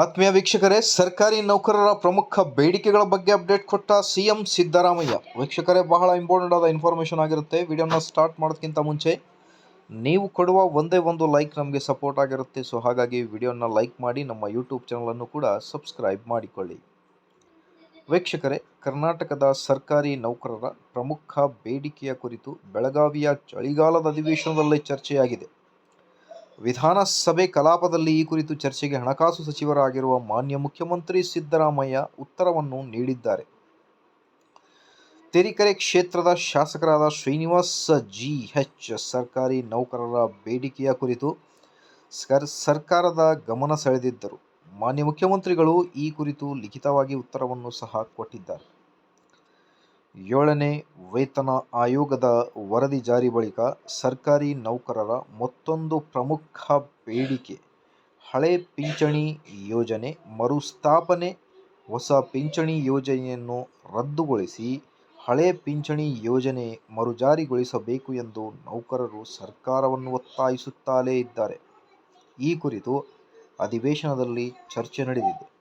ಆತ್ಮೀಯ ವೀಕ್ಷಕರೇ, ಸರ್ಕಾರಿ ನೌಕರರ ಪ್ರಮುಖ ಬೇಡಿಕೆಗಳ ಬಗ್ಗೆ ಅಪ್ಡೇಟ್ ಕೊಟ್ಟ ಸಿಎಂ ಸಿದ್ದರಾಮಯ್ಯ. ವೀಕ್ಷಕರೇ, ಬಹಳ ಇಂಪಾರ್ಟೆಂಟ್ ಆದ ಇನ್ಫಾರ್ಮೇಷನ್ ಆಗಿರುತ್ತೆ. ವಿಡಿಯೋನ ಸ್ಟಾರ್ಟ್ ಮಾಡೋದಕ್ಕಿಂತ ಮುಂಚೆ ನೀವು ಕೊಡುವ ಒಂದೇ ಒಂದು ಲೈಕ್ ನಮಗೆ ಸಪೋರ್ಟ್ ಆಗಿರುತ್ತೆ. ಸೊ ಹಾಗಾಗಿ ವಿಡಿಯೋನ ಲೈಕ್ ಮಾಡಿ, ನಮ್ಮ ಯೂಟ್ಯೂಬ್ ಚಾನಲನ್ನು ಕೂಡ ಸಬ್ಸ್ಕ್ರೈಬ್ ಮಾಡಿಕೊಳ್ಳಿ. ವೀಕ್ಷಕರೇ, ಕರ್ನಾಟಕದ ಸರ್ಕಾರಿ ನೌಕರರ ಪ್ರಮುಖ ಬೇಡಿಕೆಯ ಕುರಿತು ಬೆಳಗಾವಿಯ ಚಳಿಗಾಲದ ಅಧಿವೇಶನದಲ್ಲಿ ಚರ್ಚೆಯಾಗಿದೆ. ವಿಧಾನಸಭೆ ಕಲಾಪದಲ್ಲಿ ಈ ಕುರಿತು ಚರ್ಚೆಗೆ ಹಣಕಾಸು ಸಚಿವರಾಗಿರುವ ಮಾನ್ಯ ಮುಖ್ಯಮಂತ್ರಿ ಸಿದ್ದರಾಮಯ್ಯ ಉತ್ತರವನ್ನು ನೀಡಿದ್ದಾರೆ. ತೆರೀಕೆರೆ ಕ್ಷೇತ್ರದ ಶಾಸಕರಾದ ಶ್ರೀನಿವಾಸ್ ಜಿ ಎಚ್ ಸರ್ಕಾರಿ ನೌಕರರ ಬೇಡಿಕೆಯ ಕುರಿತು ಸರ್, ಸರ್ಕಾರದ ಗಮನ ಸೆಳೆದಿದ್ದರು. ಮಾನ್ಯ ಮುಖ್ಯಮಂತ್ರಿಗಳು ಈ ಕುರಿತು ಲಿಖಿತವಾಗಿ ಉತ್ತರವನ್ನು ಸಹ ಕೊಟ್ಟಿದ್ದಾರೆ. ಏಳನೇ ವೇತನ ಆಯೋಗದ ವರದಿ ಜಾರಿ ಬಳಿಕ ಸರ್ಕಾರಿ ನೌಕರರ ಮತ್ತೊಂದು ಪ್ರಮುಖ ಬೇಡಿಕೆ. ಹಳೆ ಪಿಂಚಣಿ ಯೋಜನೆ ಮರುಸ್ಥಾಪನೆ. ಹೊಸ ಪಿಂಚಣಿ ಯೋಜನೆಯನ್ನು ರದ್ದುಗೊಳಿಸಿ ಹಳೆ ಪಿಂಚಣಿ ಯೋಜನೆ ಮರುಜಾರಿಗೊಳಿಸಬೇಕು ಎಂದು ನೌಕರರು ಸರ್ಕಾರವನ್ನು ಒತ್ತಾಯಿಸುತ್ತಲೇ ಇದ್ದಾರೆ. ಈ ಕುರಿತು ಅಧಿವೇಶನದಲ್ಲಿ ಚರ್ಚೆ ನಡೆದಿದೆ.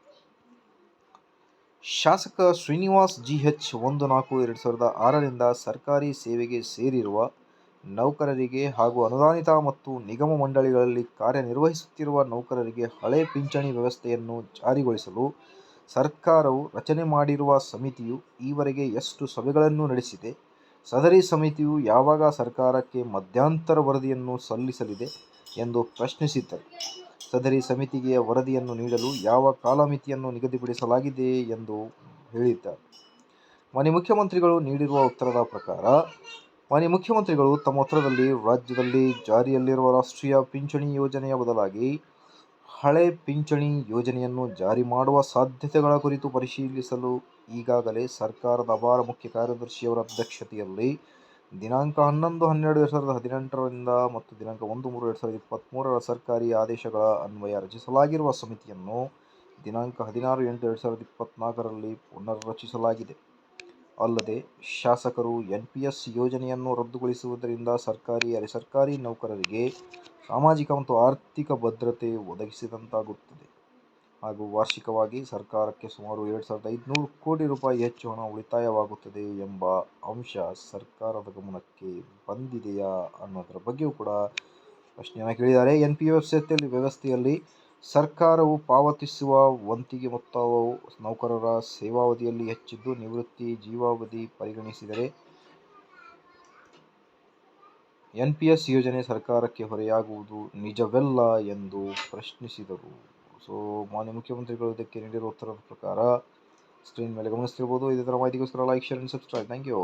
ಶಾಸಕ ಶ್ರೀನಿವಾಸ್ ಜಿ ಎಚ್ ಒಂದು ನಾಲ್ಕು ಎರಡು ಸಾವಿರದ ಆರರಿಂದ ಸರ್ಕಾರಿ ಸೇವೆಗೆ ಸೇರಿರುವ ನೌಕರರಿಗೆ ಹಾಗೂ ಅನುದಾನಿತ ಮತ್ತು ನಿಗಮ ಮಂಡಳಿಗಳಲ್ಲಿ ಕಾರ್ಯನಿರ್ವಹಿಸುತ್ತಿರುವ ನೌಕರರಿಗೆ ಹಳೆ ಪಿಂಚಣಿ ವ್ಯವಸ್ಥೆಯನ್ನು ಜಾರಿಗೊಳಿಸಲು ಸರ್ಕಾರವು ರಚನೆ ಮಾಡಿರುವ ಸಮಿತಿಯು ಈವರೆಗೆ ಎಷ್ಟು ಸಭೆಗಳನ್ನು ನಡೆಸಿದೆ, ಸದರಿ ಸಮಿತಿಯು ಯಾವಾಗ ಸರ್ಕಾರಕ್ಕೆ ಮಧ್ಯಂತರ ವರದಿಯನ್ನು ಸಲ್ಲಿಸಲಿದೆ ಎಂದು ಪ್ರಶ್ನಿಸಿದ್ದರು. ಸದರಿ ಸಮಿತಿಗೆ ವರದಿಯನ್ನು ನೀಡಲು ಯಾವ ಕಾಲಮಿತಿಯನ್ನು ನಿಗದಿಪಡಿಸಲಾಗಿದೆ ಎಂದು ಹೇಳಿದ್ದಾರೆ. ಮಾನ್ಯ ಮುಖ್ಯಮಂತ್ರಿಗಳು ನೀಡಿರುವ ಉತ್ತರದ ಪ್ರಕಾರ ಮಾನ್ಯ ಮುಖ್ಯಮಂತ್ರಿಗಳು ತಮ್ಮ ಉತ್ತರದಲ್ಲಿ ರಾಜ್ಯದಲ್ಲಿ ಜಾರಿಯಲ್ಲಿರುವ ರಾಷ್ಟ್ರೀಯ ಪಿಂಚಣಿ ಯೋಜನೆಯ ಬದಲಾಗಿ ಹಳೆ ಪಿಂಚಣಿ ಯೋಜನೆಯನ್ನು ಜಾರಿ ಮಾಡುವ ಸಾಧ್ಯತೆಗಳ ಕುರಿತು ಪರಿಶೀಲಿಸಲು ಈಗಾಗಲೇ ಸರ್ಕಾರದ ಅಪಾರ ಮುಖ್ಯ ಕಾರ್ಯದರ್ಶಿಯವರ ಅಧ್ಯಕ್ಷತೆಯಲ್ಲಿ ದಿನಾಂಕ ಹನ್ನೊಂದು, ಹನ್ನೆರಡು ಎರಡು ಸಾವಿರದ ಹದಿನೆಂಟರಿಂದ ಮತ್ತು ದಿನಾಂಕ ಒಂದು, ಮೂರು ಎರಡು ಸಾವಿರದ ಇಪ್ಪತ್ತ್ಮೂರರ ಸರ್ಕಾರಿ ಆದೇಶಗಳ ಅನ್ವಯ ರಚಿಸಲಾಗಿರುವ ಸಮಿತಿಯನ್ನು ದಿನಾಂಕ ಹದಿನಾರು, ಎಂಟು ಎರಡು ಸಾವಿರದ ಇಪ್ಪತ್ತ್ನಾಲ್ಕರಲ್ಲಿ ಪುನರ್ರಚಿಸಲಾಗಿದೆ. ಅಲ್ಲದೆ, ಶಾಸಕರು ಎನ್ ಪಿ ಎಸ್ ಯೋಜನೆಯನ್ನು ರದ್ದುಗೊಳಿಸುವುದರಿಂದ ಸರ್ಕಾರಿ, ಅರೆ ಸರ್ಕಾರಿ ನೌಕರರಿಗೆ ಸಾಮಾಜಿಕ ಮತ್ತು ಆರ್ಥಿಕ ಭದ್ರತೆ ಒದಗಿಸಿದಂತಾಗುತ್ತದೆ. ಹಾಗೂ ವಾರ್ಷಿಕವಾಗಿ ಸರ್ಕಾರಕ್ಕೆ ಸುಮಾರು ಎರಡು ಸಾವಿರದ ಐದುನೂರು ಕೋಟಿ ರೂಪಾಯಿ ಹೆಚ್ಚು ಹಣ ಉಳಿತಾಯವಾಗುತ್ತದೆ ಎಂಬ ಅಂಶ ಸರ್ಕಾರದ ಗಮನಕ್ಕೆ ಬಂದಿದೆಯಾ ಅನ್ನೋದರ ಬಗ್ಗೆಯೂ ಕೂಡ ಪ್ರಶ್ನೆಯನ್ನು ಕೇಳಿದ್ದಾರೆ. ಎನ್ ಪಿ ವ್ಯವಸ್ಥೆಯಲ್ಲಿ ವ್ಯವಸ್ಥೆಯಲ್ಲಿ ಸರ್ಕಾರವು ಪಾವತಿಸುವ ವಂತಿಗೆ ಮೊತ್ತವು ನೌಕರರ ಸೇವಾವಧಿಯಲ್ಲಿ ಹೆಚ್ಚಿದ್ದು, ನಿವೃತ್ತಿ ಜೀವಾವಧಿ ಪರಿಗಣಿಸಿದರೆ ಎನ್ ಪಿ ಎಸ್ ಯೋಜನೆ ಸರ್ಕಾರಕ್ಕೆ ಹೊರೆಯಾಗುವುದು ನಿಜವಲ್ಲ ಎಂದು ಪ್ರಶ್ನಿಸಿದರು. ಸೊ ಮಾನ್ಯ ಮುಖ್ಯಮಂತ್ರಿಗಳು ಇದಕ್ಕೆ ನೀಡಿರುವ ಉತ್ತರದ ಪ್ರಕಾರ ಸ್ಕ್ರೀನ್ ಮೇಲೆ ಗಮನಿಸ್ತಿರ್ಬೋದು. ಇದೇ ಥರ ಮಾಹಿತಿಗೋಸ್ಕರ like share and subscribe thank you